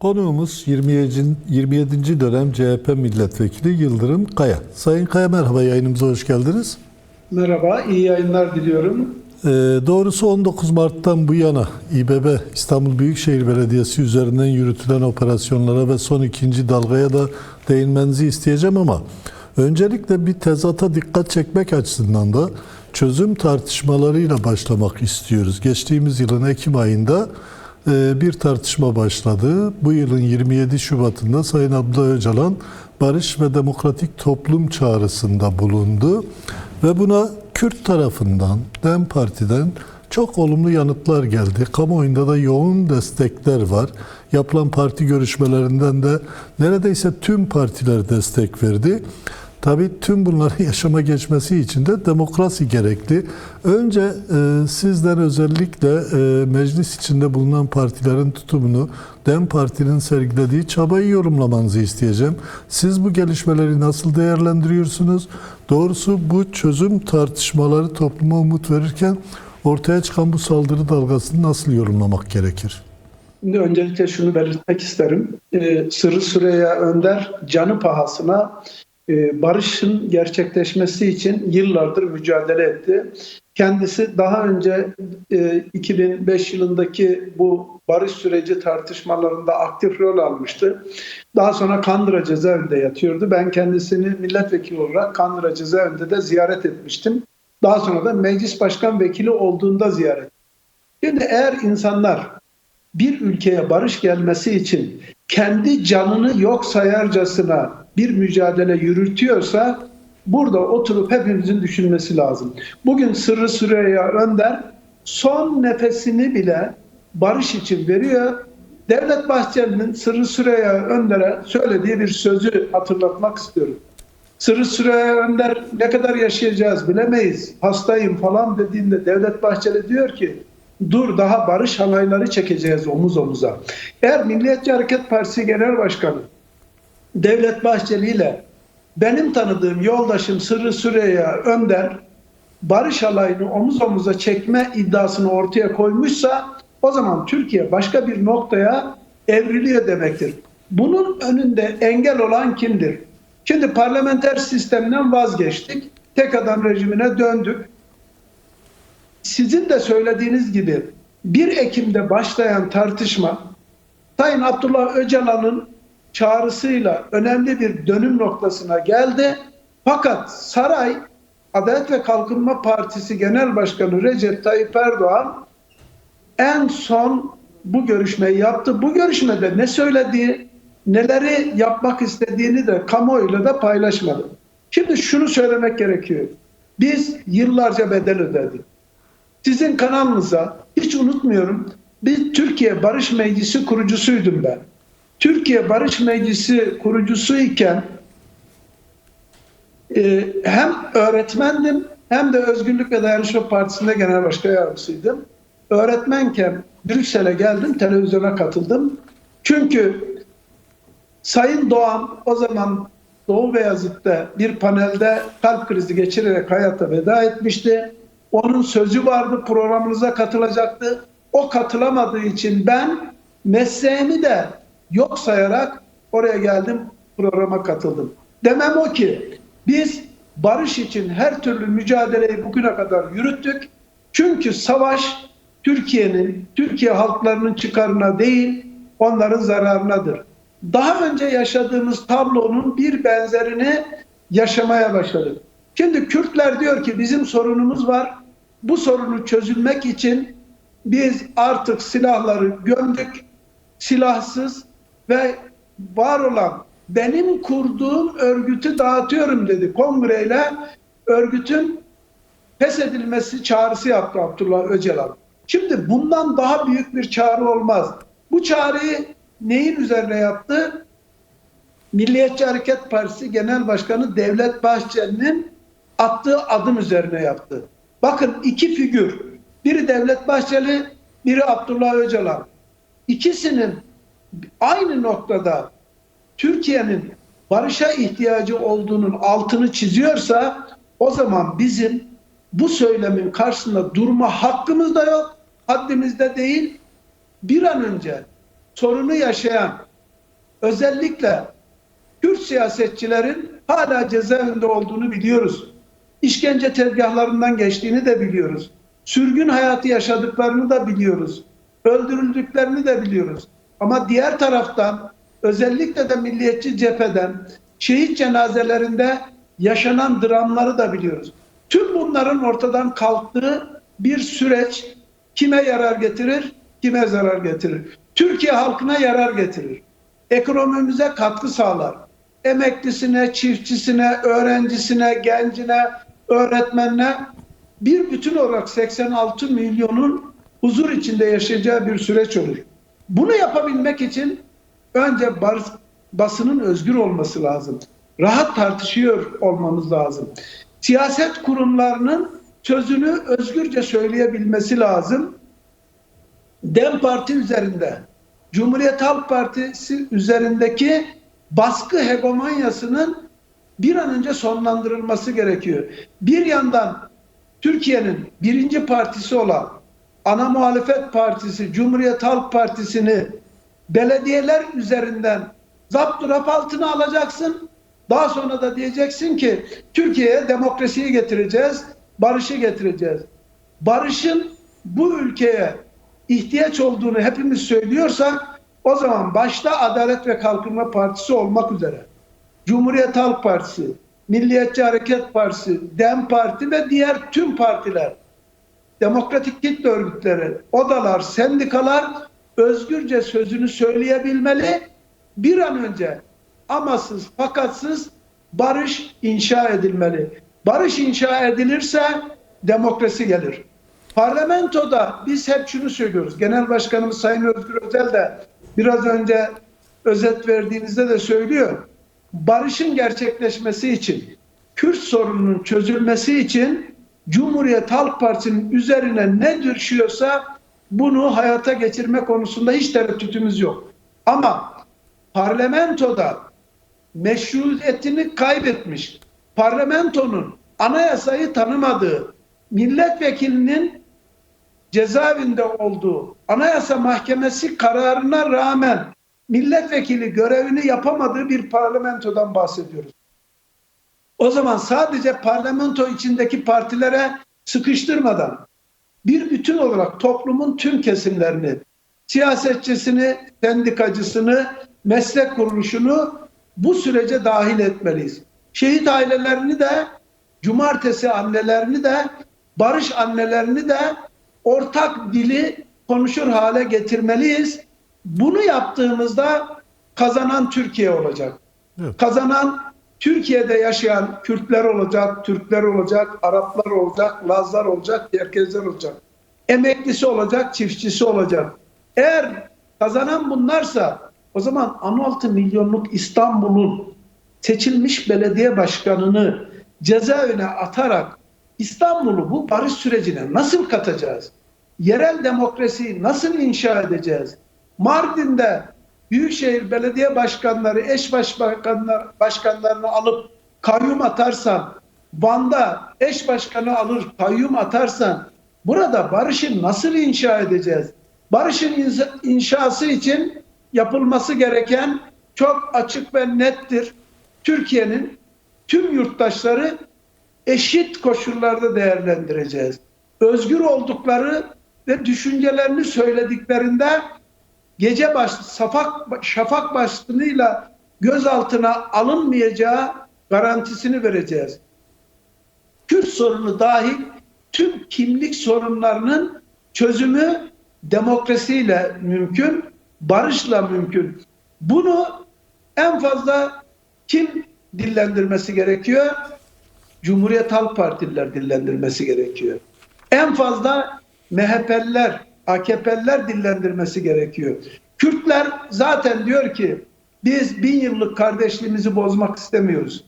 Konuğumuz 27. 27. dönem CHP milletvekili Yıldırım Kaya. Sayın Kaya merhaba yayınımıza hoş geldiniz. Merhaba, iyi yayınlar diliyorum. Ee, doğrusu 19 Mart'tan bu yana İBB İstanbul Büyükşehir Belediyesi üzerinden yürütülen operasyonlara ve son ikinci dalgaya da değinmenizi isteyeceğim ama öncelikle bir tezata dikkat çekmek açısından da çözüm tartışmalarıyla başlamak istiyoruz. Geçtiğimiz yılın Ekim ayında bir tartışma başladı. Bu yılın 27 Şubat'ında Sayın Abdullah Öcalan barış ve demokratik toplum çağrısında bulundu ve buna Kürt tarafından, DEM Parti'den çok olumlu yanıtlar geldi. Kamuoyunda da yoğun destekler var. Yapılan parti görüşmelerinden de neredeyse tüm partiler destek verdi. Tabii tüm bunların yaşama geçmesi için de demokrasi gerekli. Önce e, sizden özellikle e, meclis içinde bulunan partilerin tutumunu, DEM Parti'nin sergilediği çabayı yorumlamanızı isteyeceğim. Siz bu gelişmeleri nasıl değerlendiriyorsunuz? Doğrusu bu çözüm tartışmaları topluma umut verirken ortaya çıkan bu saldırı dalgasını nasıl yorumlamak gerekir? Şimdi öncelikle şunu belirtmek isterim. Ee, Sırrı Süreyya Önder canı pahasına barışın gerçekleşmesi için yıllardır mücadele etti. Kendisi daha önce e, 2005 yılındaki bu barış süreci tartışmalarında aktif rol almıştı. Daha sonra Kandıra cezaevinde yatıyordu. Ben kendisini milletvekili olarak Kandıra cezaevinde de ziyaret etmiştim. Daha sonra da meclis başkan vekili olduğunda ziyaret. Şimdi eğer insanlar bir ülkeye barış gelmesi için kendi canını yok sayarcasına bir mücadele yürütüyorsa burada oturup hepimizin düşünmesi lazım. Bugün Sırrı Süreyya Önder son nefesini bile barış için veriyor. Devlet Bahçeli'nin Sırrı Süreyya Önder'e söylediği bir sözü hatırlatmak istiyorum. Sırrı Süreyya Önder ne kadar yaşayacağız bilemeyiz. Hastayım falan dediğinde Devlet Bahçeli diyor ki dur daha barış halayları çekeceğiz omuz omuza. Eğer Milliyetçi Hareket Partisi Genel Başkanı Devlet Bahçeli ile benim tanıdığım yoldaşım Sırrı Süreyya Önder barış halayını omuz omuza çekme iddiasını ortaya koymuşsa o zaman Türkiye başka bir noktaya evriliyor demektir. Bunun önünde engel olan kimdir? Şimdi parlamenter sistemden vazgeçtik. Tek adam rejimine döndük. Sizin de söylediğiniz gibi 1 Ekim'de başlayan tartışma Sayın Abdullah Öcalan'ın çağrısıyla önemli bir dönüm noktasına geldi. Fakat saray Adalet ve Kalkınma Partisi Genel Başkanı Recep Tayyip Erdoğan en son bu görüşmeyi yaptı. Bu görüşmede ne söylediği, neleri yapmak istediğini de kamuoyuyla da paylaşmadı. Şimdi şunu söylemek gerekiyor. Biz yıllarca bedel ödedik. Sizin kanalınıza hiç unutmuyorum. Bir Türkiye Barış Meclisi kurucusuydum ben. Türkiye Barış Meclisi kurucusuyken e, hem öğretmendim hem de Özgürlük ve Dayanışma Partisi'nde genel başkan yardımcısıydım. Öğretmenken Brüksel'e geldim, televizyona katıldım. Çünkü Sayın Doğan o zaman Doğu Beyazıt'ta bir panelde kalp krizi geçirerek hayata veda etmişti. Onun sözü vardı, programınıza katılacaktı. O katılamadığı için ben mesleğimi de yok sayarak oraya geldim, programa katıldım. Demem o ki biz barış için her türlü mücadeleyi bugüne kadar yürüttük. Çünkü savaş Türkiye'nin, Türkiye halklarının çıkarına değil, onların zararınadır. Daha önce yaşadığımız tablonun bir benzerini yaşamaya başladık. Şimdi Kürtler diyor ki bizim sorunumuz var. Bu sorunu çözülmek için biz artık silahları gömdük. Silahsız ve var olan benim kurduğum örgütü dağıtıyorum dedi kongreyle örgütün feshedilmesi çağrısı yaptı Abdullah Öcalan. Şimdi bundan daha büyük bir çağrı olmaz. Bu çağrıyı neyin üzerine yaptı? Milliyetçi Hareket Partisi Genel Başkanı Devlet Bahçeli'nin attığı adım üzerine yaptı. Bakın iki figür. Biri Devlet Bahçeli, biri Abdullah Öcalan. İkisinin aynı noktada Türkiye'nin barışa ihtiyacı olduğunun altını çiziyorsa o zaman bizim bu söylemin karşısında durma hakkımız da yok, haddimizde değil. Bir an önce sorunu yaşayan özellikle Kürt siyasetçilerin hala cezaevinde olduğunu biliyoruz. İşkence tezgahlarından geçtiğini de biliyoruz. Sürgün hayatı yaşadıklarını da biliyoruz. Öldürüldüklerini de biliyoruz. Ama diğer taraftan özellikle de milliyetçi cepheden şehit cenazelerinde yaşanan dramları da biliyoruz. Tüm bunların ortadan kalktığı bir süreç kime yarar getirir, kime zarar getirir. Türkiye halkına yarar getirir. Ekonomimize katkı sağlar. Emeklisine, çiftçisine, öğrencisine, gencine, öğretmenine bir bütün olarak 86 milyonun huzur içinde yaşayacağı bir süreç olur. Bunu yapabilmek için önce basının özgür olması lazım. Rahat tartışıyor olmamız lazım. Siyaset kurumlarının sözünü özgürce söyleyebilmesi lazım. Dem Parti üzerinde, Cumhuriyet Halk Partisi üzerindeki baskı hegemonyasının bir an önce sonlandırılması gerekiyor. Bir yandan Türkiye'nin birinci partisi olan ana muhalefet partisi Cumhuriyet Halk Partisi'ni belediyeler üzerinden zapturap altına alacaksın. Daha sonra da diyeceksin ki Türkiye'ye demokrasiyi getireceğiz, barışı getireceğiz. Barışın bu ülkeye ihtiyaç olduğunu hepimiz söylüyorsak o zaman başta Adalet ve Kalkınma Partisi olmak üzere Cumhuriyet Halk Partisi, Milliyetçi Hareket Partisi, DEM Parti ve diğer tüm partiler, demokratik kitle örgütleri, odalar, sendikalar özgürce sözünü söyleyebilmeli. Bir an önce amasız, fakatsız barış inşa edilmeli. Barış inşa edilirse demokrasi gelir. Parlamentoda biz hep şunu söylüyoruz. Genel Başkanımız Sayın Özgür Özel de biraz önce özet verdiğinizde de söylüyor. Barışın gerçekleşmesi için, Kürt sorununun çözülmesi için Cumhuriyet Halk Partisi'nin üzerine ne düşüyorsa bunu hayata geçirme konusunda hiç tereddütümüz yok. Ama parlamentoda meşruiyetini kaybetmiş, parlamentonun anayasayı tanımadığı, milletvekilinin cezaevinde olduğu, anayasa mahkemesi kararına rağmen milletvekili görevini yapamadığı bir parlamentodan bahsediyoruz. O zaman sadece parlamento içindeki partilere sıkıştırmadan bir bütün olarak toplumun tüm kesimlerini, siyasetçisini, sendikacısını, meslek kuruluşunu bu sürece dahil etmeliyiz. Şehit ailelerini de, cumartesi annelerini de, barış annelerini de ortak dili konuşur hale getirmeliyiz. Bunu yaptığımızda kazanan Türkiye olacak. Evet. Kazanan Türkiye'de yaşayan Kürtler olacak, Türkler olacak, Araplar olacak, Lazlar olacak, Yerkezler olacak. Emeklisi olacak, çiftçisi olacak. Eğer kazanan bunlarsa o zaman 16 milyonluk İstanbul'un seçilmiş belediye başkanını cezaevine atarak İstanbul'u bu barış sürecine nasıl katacağız? Yerel demokrasiyi nasıl inşa edeceğiz? Mardin'de Büyükşehir Belediye Başkanları, eş başbakanlar, başkanlarını alıp kayyum atarsan, Van'da eş başkanı alır kayyum atarsan, burada barışı nasıl inşa edeceğiz? Barışın inşa- inşası için yapılması gereken çok açık ve nettir. Türkiye'nin tüm yurttaşları eşit koşullarda değerlendireceğiz. Özgür oldukları ve düşüncelerini söylediklerinde gece baş, safak, şafak başlığıyla gözaltına alınmayacağı garantisini vereceğiz. Kürt sorunu dahil tüm kimlik sorunlarının çözümü demokrasiyle mümkün, barışla mümkün. Bunu en fazla kim dillendirmesi gerekiyor? Cumhuriyet Halk Partililer dillendirmesi gerekiyor. En fazla MHP'liler, AKP'liler dillendirmesi gerekiyor. Kürtler zaten diyor ki biz bin yıllık kardeşliğimizi bozmak istemiyoruz.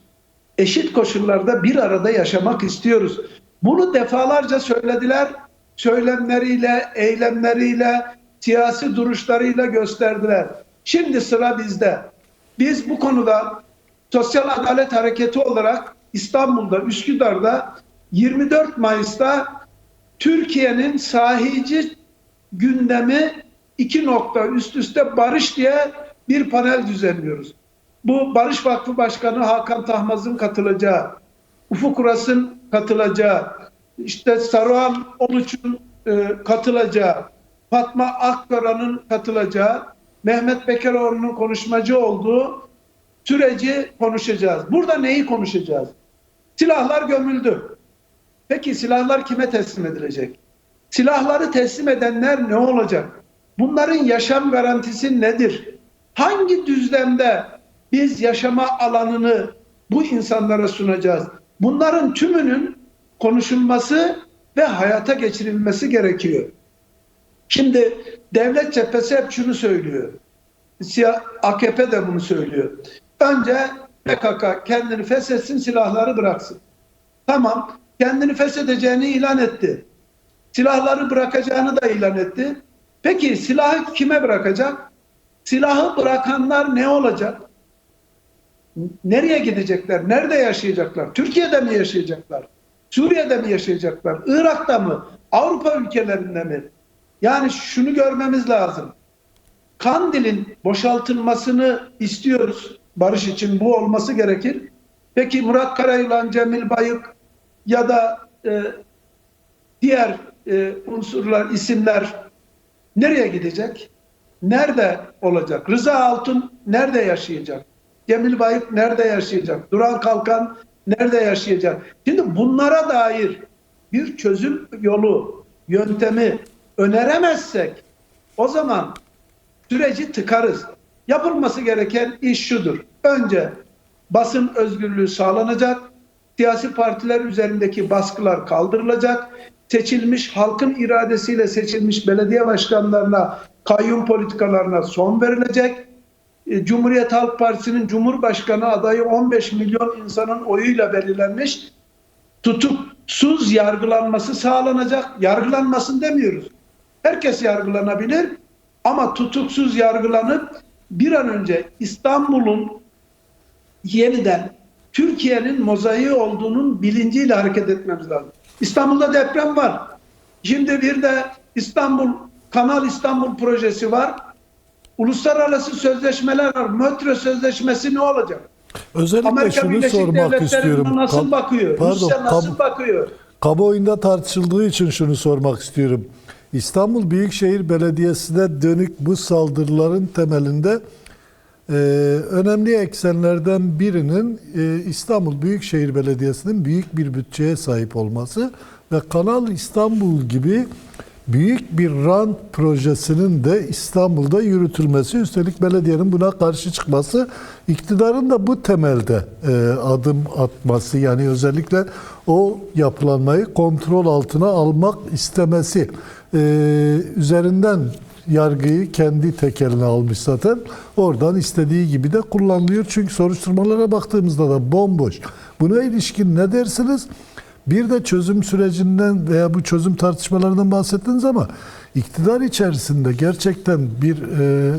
Eşit koşullarda bir arada yaşamak istiyoruz. Bunu defalarca söylediler. Söylemleriyle, eylemleriyle, siyasi duruşlarıyla gösterdiler. Şimdi sıra bizde. Biz bu konuda Sosyal Adalet Hareketi olarak İstanbul'da, Üsküdar'da 24 Mayıs'ta Türkiye'nin sahici gündemi iki nokta üst üste barış diye bir panel düzenliyoruz. Bu Barış Vakfı Başkanı Hakan Tahmaz'ın katılacağı, Ufuk Uras'ın katılacağı, işte Saruhan Oluç'un e, katılacağı, Fatma Akkaran'ın katılacağı, Mehmet Bekeroğlu'nun konuşmacı olduğu süreci konuşacağız. Burada neyi konuşacağız? Silahlar gömüldü. Peki silahlar kime teslim edilecek? Silahları teslim edenler ne olacak? Bunların yaşam garantisi nedir? Hangi düzlemde biz yaşama alanını bu insanlara sunacağız? Bunların tümünün konuşulması ve hayata geçirilmesi gerekiyor. Şimdi devlet cephesi hep şunu söylüyor. AKP de bunu söylüyor. Önce PKK kendini feshetsin, silahları bıraksın. Tamam, kendini feshedeceğini ilan etti. Silahları bırakacağını da ilan etti. Peki silahı kime bırakacak? Silahı bırakanlar ne olacak? Nereye gidecekler? Nerede yaşayacaklar? Türkiye'de mi yaşayacaklar? Suriye'de mi yaşayacaklar? Irak'ta mı? Avrupa ülkelerinde mi? Yani şunu görmemiz lazım. Kandil'in boşaltılmasını istiyoruz. Barış için bu olması gerekir. Peki Murat Karayılan, Cemil Bayık ya da e, diğer e, unsurlar, isimler nereye gidecek? Nerede olacak? Rıza Altun nerede yaşayacak? Cemil Bayık nerede yaşayacak? Duran Kalkan nerede yaşayacak? Şimdi bunlara dair bir çözüm yolu, yöntemi öneremezsek o zaman süreci tıkarız. Yapılması gereken iş şudur. Önce basın özgürlüğü sağlanacak, siyasi partiler üzerindeki baskılar kaldırılacak, seçilmiş halkın iradesiyle seçilmiş belediye başkanlarına, kayyum politikalarına son verilecek. E, Cumhuriyet Halk Partisi'nin Cumhurbaşkanı adayı 15 milyon insanın oyuyla belirlenmiş tutuksuz yargılanması sağlanacak. Yargılanmasın demiyoruz. Herkes yargılanabilir ama tutuksuz yargılanıp bir an önce İstanbul'un yeniden Türkiye'nin mozaiği olduğunun bilinciyle hareket etmemiz lazım. İstanbul'da deprem var. Şimdi bir de İstanbul Kanal İstanbul projesi var. Uluslararası sözleşmeler var. Metro sözleşmesi ne olacak? Özellikle Amerika şunu Birleşik sormak istiyorum. nasıl Kam- bakıyor? Pardon, Rusya nasıl bakıyor? Kamuoyunda tartışıldığı için şunu sormak istiyorum. İstanbul Büyükşehir Belediyesi'ne dönük bu saldırıların temelinde e, önemli eksenlerden birinin e, İstanbul Büyükşehir Belediyesi'nin büyük bir bütçeye sahip olması ve Kanal İstanbul gibi büyük bir rant projesinin de İstanbul'da yürütülmesi, üstelik belediyenin buna karşı çıkması, iktidarın da bu temelde e, adım atması, yani özellikle o yapılanmayı kontrol altına almak istemesi e, üzerinden yargıyı kendi tekeline almış zaten. Oradan istediği gibi de kullanılıyor. Çünkü soruşturmalara baktığımızda da bomboş. Buna ilişkin ne dersiniz? Bir de çözüm sürecinden veya bu çözüm tartışmalarından bahsettiniz ama iktidar içerisinde gerçekten bir e,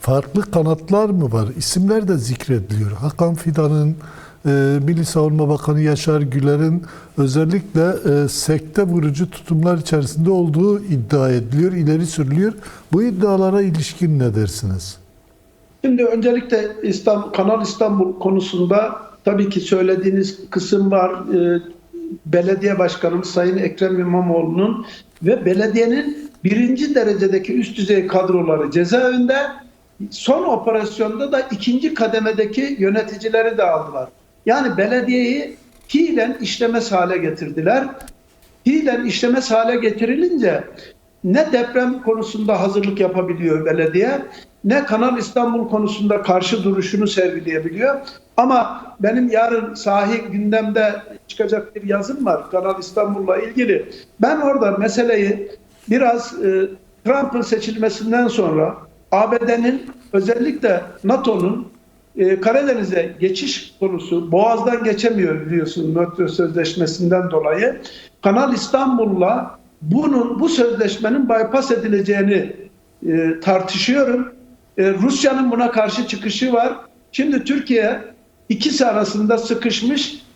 farklı kanatlar mı var? İsimler de zikrediliyor. Hakan Fidan'ın, Milli Savunma Bakanı Yaşar Güler'in özellikle e, sekte vurucu tutumlar içerisinde olduğu iddia ediliyor, ileri sürülüyor. Bu iddialara ilişkin ne dersiniz? Şimdi öncelikle İstanbul, Kanal İstanbul konusunda tabii ki söylediğiniz kısım var. Ee, belediye başkanımız Sayın Ekrem İmamoğlu'nun ve belediyenin birinci derecedeki üst düzey kadroları cezaevinde son operasyonda da ikinci kademedeki yöneticileri de aldılar. Yani belediyeyi fiilen işlemez hale getirdiler. Fiilen işlemez hale getirilince ne deprem konusunda hazırlık yapabiliyor belediye ne Kanal İstanbul konusunda karşı duruşunu sergileyebiliyor. Ama benim yarın sahi gündemde çıkacak bir yazım var Kanal İstanbul'la ilgili. Ben orada meseleyi biraz e, Trump'ın seçilmesinden sonra ABD'nin özellikle NATO'nun e, Karadeniz'e geçiş konusu Boğaz'dan geçemiyor biliyorsun Metro Sözleşmesi'nden dolayı. Kanal İstanbul'la bunun bu sözleşmenin bypass edileceğini e, tartışıyorum. E, Rusya'nın buna karşı çıkışı var. Şimdi Türkiye ikisi arasında sıkışmış.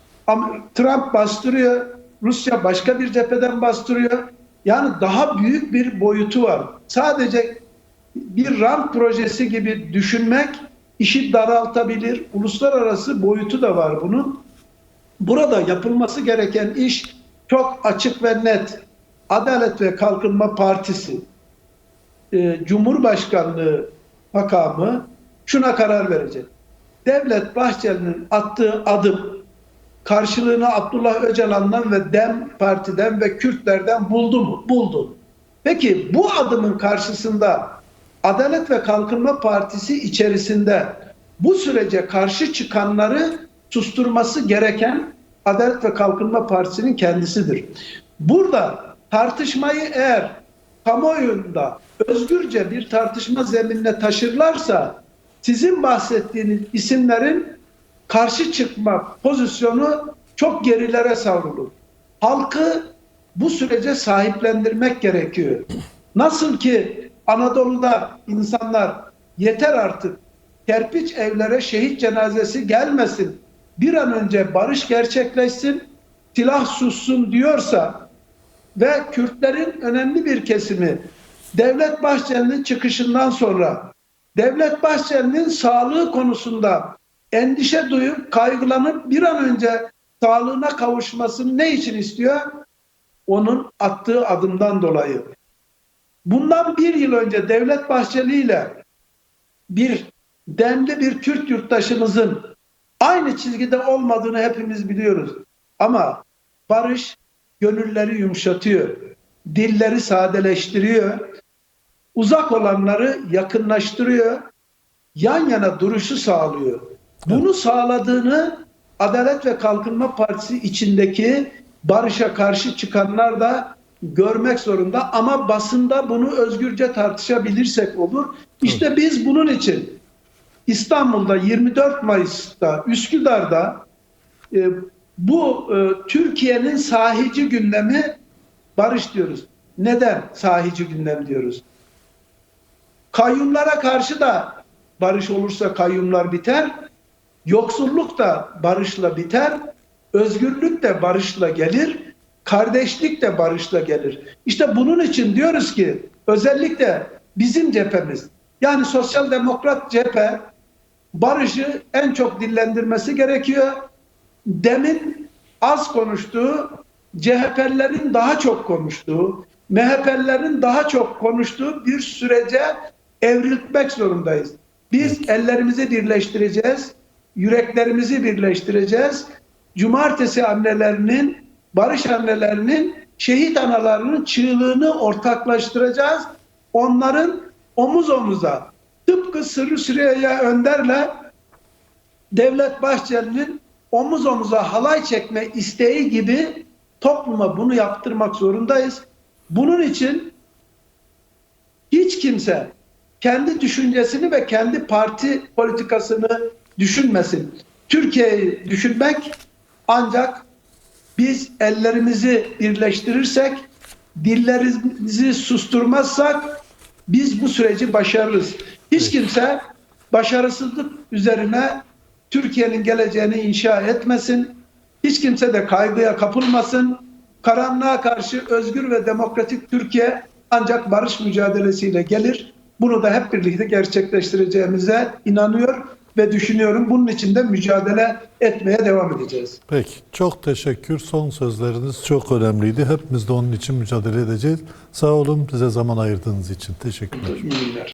Trump bastırıyor. Rusya başka bir cepheden bastırıyor. Yani daha büyük bir boyutu var. Sadece bir rant projesi gibi düşünmek işi daraltabilir. Uluslararası boyutu da var bunun. Burada yapılması gereken iş çok açık ve net. Adalet ve Kalkınma Partisi, e, Cumhurbaşkanlığı makamı şuna karar verecek. Devlet Bahçeli'nin attığı adım karşılığını Abdullah Öcalan'dan ve DEM Parti'den ve Kürtlerden buldu mu? Buldu. Peki bu adımın karşısında Adalet ve Kalkınma Partisi içerisinde bu sürece karşı çıkanları susturması gereken Adalet ve Kalkınma Partisi'nin kendisidir. Burada tartışmayı eğer kamuoyunda özgürce bir tartışma zeminine taşırlarsa sizin bahsettiğiniz isimlerin karşı çıkma pozisyonu çok gerilere savrulur. Halkı bu sürece sahiplendirmek gerekiyor. Nasıl ki Anadolu'da insanlar yeter artık kerpiç evlere şehit cenazesi gelmesin, bir an önce barış gerçekleşsin, silah sussun diyorsa ve Kürtlerin önemli bir kesimi Devlet Bahçeli'nin çıkışından sonra Devlet Bahçeli'nin sağlığı konusunda endişe duyup kaygılanıp bir an önce sağlığına kavuşmasını ne için istiyor? Onun attığı adımdan dolayı. Bundan bir yıl önce Devlet Bahçeli ile bir demli bir Kürt yurttaşımızın aynı çizgide olmadığını hepimiz biliyoruz. Ama barış gönülleri yumuşatıyor. Dilleri sadeleştiriyor. Uzak olanları yakınlaştırıyor. Yan yana duruşu sağlıyor. Bunu sağladığını Adalet ve Kalkınma Partisi içindeki barışa karşı çıkanlar da görmek zorunda ama basında bunu özgürce tartışabilirsek olur. İşte biz bunun için İstanbul'da 24 Mayıs'ta Üsküdar'da e, bu e, Türkiye'nin sahici gündemi barış diyoruz. Neden sahici gündem diyoruz? Kayyumlara karşı da barış olursa kayyumlar biter. Yoksulluk da barışla biter. Özgürlük de barışla gelir. Kardeşlik de barışla gelir. İşte bunun için diyoruz ki özellikle bizim cephemiz yani sosyal demokrat cephe barışı en çok dillendirmesi gerekiyor. Demin az konuştuğu, CHP'lilerin daha çok konuştuğu, MHP'lilerin daha çok konuştuğu bir sürece evrilmek zorundayız. Biz ellerimizi birleştireceğiz, yüreklerimizi birleştireceğiz. Cumartesi annelerinin, barış annelerinin, şehit analarının çığlığını ortaklaştıracağız. Onların omuz omuza tıpkı Sırrı Süreyya Önder'le Devlet Bahçeli'nin omuz omuza halay çekme isteği gibi topluma bunu yaptırmak zorundayız. Bunun için hiç kimse kendi düşüncesini ve kendi parti politikasını düşünmesin. Türkiye'yi düşünmek ancak biz ellerimizi birleştirirsek, dillerimizi susturmazsak biz bu süreci başarırız. Hiç kimse başarısızlık üzerine Türkiye'nin geleceğini inşa etmesin. Hiç kimse de kaygıya kapılmasın. Karanlığa karşı özgür ve demokratik Türkiye ancak barış mücadelesiyle gelir. Bunu da hep birlikte gerçekleştireceğimize inanıyor ve düşünüyorum. Bunun için de mücadele etmeye devam edeceğiz. Peki. Çok teşekkür. Son sözleriniz çok önemliydi. Hepimiz de onun için mücadele edeceğiz. Sağ olun bize zaman ayırdığınız için. Teşekkürler. İyi günler.